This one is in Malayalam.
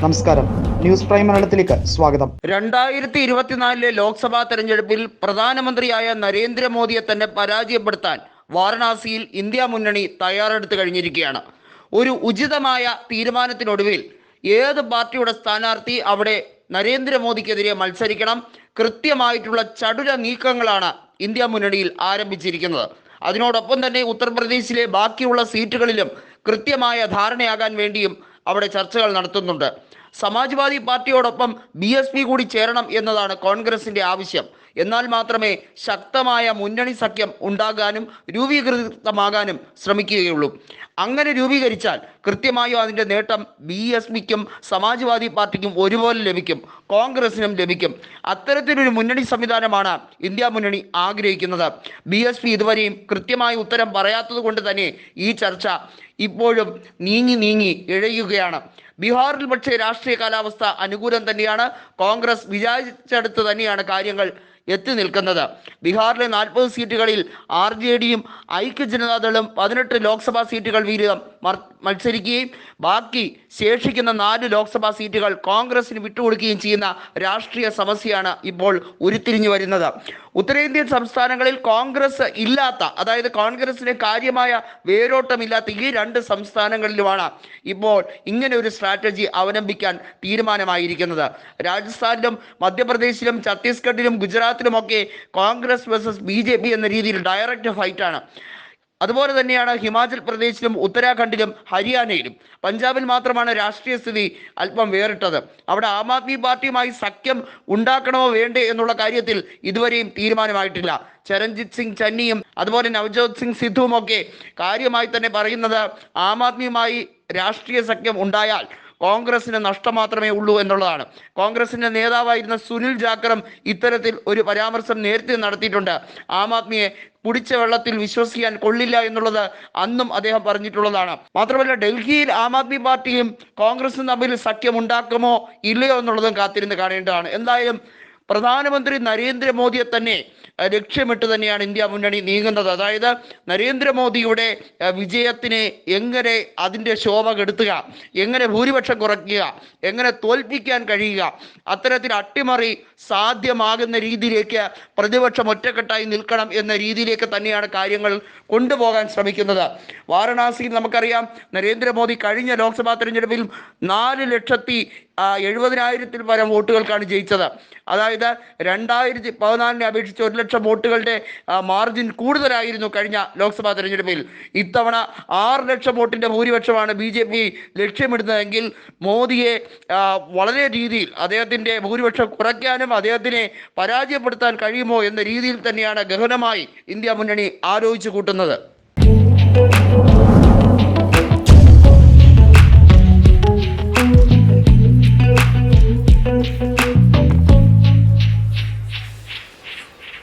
നമസ്കാരം. ന്യൂസ് പ്രൈം മലയാളത്തിലേക്ക് സ്വാഗതം. രണ്ടായിരത്തി ഇരുപത്തിനാലിലെ ലോക്സഭാ തെരഞ്ഞെടുപ്പിൽ പ്രധാനമന്ത്രിയായ നരേന്ദ്രമോദിയെ തന്നെ പരാജയപ്പെടുത്താൻ വാരണാസിയിൽ ഇന്ത്യ മുന്നണി തയ്യാറെടുത്ത് കഴിഞ്ഞിരിക്കുകയാണ്. ഒരു ഉചിതമായ തീരുമാനത്തിനൊടുവിൽ ഏത് പാർട്ടിയുടെ സ്ഥാനാർത്ഥി അവിടെ നരേന്ദ്രമോദിക്കെതിരെ മത്സരിക്കണം? കൃത്യമായിട്ടുള്ള ചടുല നീക്കങ്ങളാണ് ഇന്ത്യ മുന്നണിയിൽ ആരംഭിച്ചിരിക്കുന്നത്. അതിനോടൊപ്പം തന്നെ ഉത്തർപ്രദേശിലെ ബാക്കിയുള്ള സീറ്റുകളിലും കൃത്യമായ ധാരണയാകാൻ വേണ്ടിയും അവിടെ ചർച്ചകൾ നടത്തുന്നുണ്ട്. സമാജ്വാദി പാർട്ടിയോടൊപ്പം ബി കൂടി ചേരണം എന്നതാണ് കോൺഗ്രസിന്റെ ആവശ്യം. എന്നാൽ മാത്രമേ ശക്തമായ മുന്നണി സഖ്യം ഉണ്ടാകാനും രൂപീകൃതമാകാനും ശ്രമിക്കുകയുള്ളൂ. അങ്ങനെ രൂപീകരിച്ചാൽ കൃത്യമായും അതിന്റെ നേട്ടം ബി എസ് പിക്കും സമാജ്വാദി പാർട്ടിക്കും ഒരുപോലെ ലഭിക്കും. കോൺഗ്രസിനും ലഭിക്കും. അത്തരത്തിലൊരു മുന്നണി സംവിധാനമാണ് ഇന്ത്യ മുന്നണി ആഗ്രഹിക്കുന്നത്. ബി എസ് പി ഇതുവരെയും കൃത്യമായ ഉത്തരം പറയാത്തത് കൊണ്ട് തന്നെ ഈ ചർച്ച ഇപ്പോഴും നീങ്ങി നീങ്ങി ഇഴയുകയാണ്. ബീഹാറിൽ പക്ഷേ രാഷ്ട്രീയ കാലാവസ്ഥ അനുകൂലം തന്നെയാണ്. കോൺഗ്രസ് വിചാരിച്ചെടുത്ത് തന്നെയാണ് കാര്യങ്ങൾ എത്തി നിൽക്കുന്നത്. ബീഹാറിലെ നാൽപ്പത് സീറ്റുകളിൽ ആർ ജെ ഡിയും ഐക്യ ജനതാദളും പതിനെട്ട് ലോക്സഭാ സീറ്റുകൾ വീതം മത്സരിക്കുകയും ബാക്കി ശേഷിക്കുന്ന നാല് ലോക്സഭാ സീറ്റുകൾ കോൺഗ്രസിന് വിട്ടുകൊടുക്കുകയും ചെയ്യുന്ന രാഷ്ട്രീയ സമസ്യയാണ് ഇപ്പോൾ ഉരുത്തിരിഞ്ഞു വരുന്നത്. ഉത്തരേന്ത്യൻ സംസ്ഥാനങ്ങളിൽ കോൺഗ്രസ് ഇല്ലാത്ത അതായത് കോൺഗ്രസിന് കാര്യമായ വേരോട്ടമില്ലാത്ത ഈ രണ്ട് സംസ്ഥാനങ്ങളിലുമാണ് ഇപ്പോൾ ഇങ്ങനെ ഒരു സ്ട്രാറ്റജി അവലംബിക്കാൻ തീരുമാനമായിരിക്കുന്നത്. രാജസ്ഥാനിലും മധ്യപ്രദേശിലും ഛത്തീസ്ഗഡിലും ഗുജറാത്തിലുമൊക്കെ കോൺഗ്രസ് വേഴ്സസ് ബി എന്ന രീതിയിൽ ഡയറക്റ്റ് ഫൈറ്റാണ്. അതുപോലെ തന്നെയാണ് ഹിമാചൽ പ്രദേശിലും ഉത്തരാഖണ്ഡിലും ഹരിയാനയിലും. പഞ്ചാബിൽ മാത്രമാണ് രാഷ്ട്രീയ സ്ഥിതി അല്പം വേറിട്ടത്. അവിടെ ആം ആദ്മി പാർട്ടിയുമായി സഖ്യം ഉണ്ടാക്കണമോ വേണ്ടേ എന്നുള്ള കാര്യത്തിൽ ഇതുവരെയും തീരുമാനമായിട്ടില്ല. ചരൺജിത് സിംഗ് ചന്നിയും അതുപോലെ നവജോത് സിംഗ് സിദ്ധുവും ഒക്കെ കാര്യമായി തന്നെ പറയുന്നത് ആം ആദ്മിയുമായി രാഷ്ട്രീയ സഖ്യം ഉണ്ടായാൽ കോൺഗ്രസിന് നഷ്ടം മാത്രമേ ഉള്ളൂ എന്നുള്ളതാണ്. കോൺഗ്രസിന്റെ നേതാവായിരുന്ന സുനിൽ ജാക്കറും ഇത്തരത്തിൽ ഒരു പരാമർശം നേരത്തെ നടത്തിയിട്ടുണ്ട്. ആം ആദ്മിയെ കുടിച്ച വെള്ളത്തിൽ വിശ്വസിക്കാൻ കൊള്ളില്ല എന്നുള്ളത് അന്നും അദ്ദേഹം പറഞ്ഞിട്ടുള്ളതാണ്. മാത്രമല്ല ഡൽഹിയിൽ ആം ആദ്മി പാർട്ടിയും കോൺഗ്രസും തമ്മിൽ സഖ്യം ഉണ്ടാക്കുമോ ഇല്ലയോ എന്നുള്ളതും കാത്തിരുന്ന് കാണേണ്ടതാണ്. എന്തായാലും പ്രധാനമന്ത്രി നരേന്ദ്രമോദിയെ തന്നെ ലക്ഷ്യമിട്ട് തന്നെയാണ് ഇന്ത്യ മുന്നണി നീങ്ങുന്നത്. അതായത് നരേന്ദ്രമോദിയുടെ വിജയത്തിന് എങ്ങനെ അതിന്റെ ശോഭ കെടുത്തുക എങ്ങനെ ഭൂരിപക്ഷം കുറയ്ക്കുക എങ്ങനെ തോൽപ്പിക്കാൻ കഴിയുക അത്തരത്തിൽ അട്ടിമറി സാധ്യമാകുന്ന രീതിയിലേക്ക് പ്രതിപക്ഷം ഒറ്റക്കെട്ടായി നിൽക്കണം എന്ന രീതിയിലേക്ക് തന്നെയാണ് കാര്യങ്ങൾ കൊണ്ടുപോകാൻ ശ്രമിക്കുന്നത്. വാരണാസിയിൽ നമുക്കറിയാം നരേന്ദ്രമോദി കഴിഞ്ഞ ലോക്സഭാ തെരഞ്ഞെടുപ്പിൽ നാല് ലക്ഷത്തി എഴുപതിനായിരത്തിൽ പരം വോട്ടുകൾക്കാണ് ജയിച്ചത്. അതായത് രണ്ടായിരത്തി പതിനാലിനെ അപേക്ഷിച്ച് ഒരു ലക്ഷം വോട്ടുകളുടെ മാർജിൻ കൂടുതലായിരുന്നു കഴിഞ്ഞ ലോക്സഭാ തെരഞ്ഞെടുപ്പിൽ. ഇത്തവണ ആറ് ലക്ഷം വോട്ടിന്റെ ഭൂരിപക്ഷമാണ് ബി ജെ പി ലക്ഷ്യമിടുന്നതെങ്കിൽ മോദിയെ വളരെ രീതിയിൽ അദ്ദേഹത്തിന്റെ ഭൂരിപക്ഷം കുറയ്ക്കാനും അദ്ദേഹത്തിനെ പരാജയപ്പെടുത്താൻ കഴിയുമോ എന്ന രീതിയിൽ തന്നെയാണ് ഗഹനമായി ഇന്ത്യ മുന്നണി ആലോചിച്ചു കൂട്ടുന്നത്.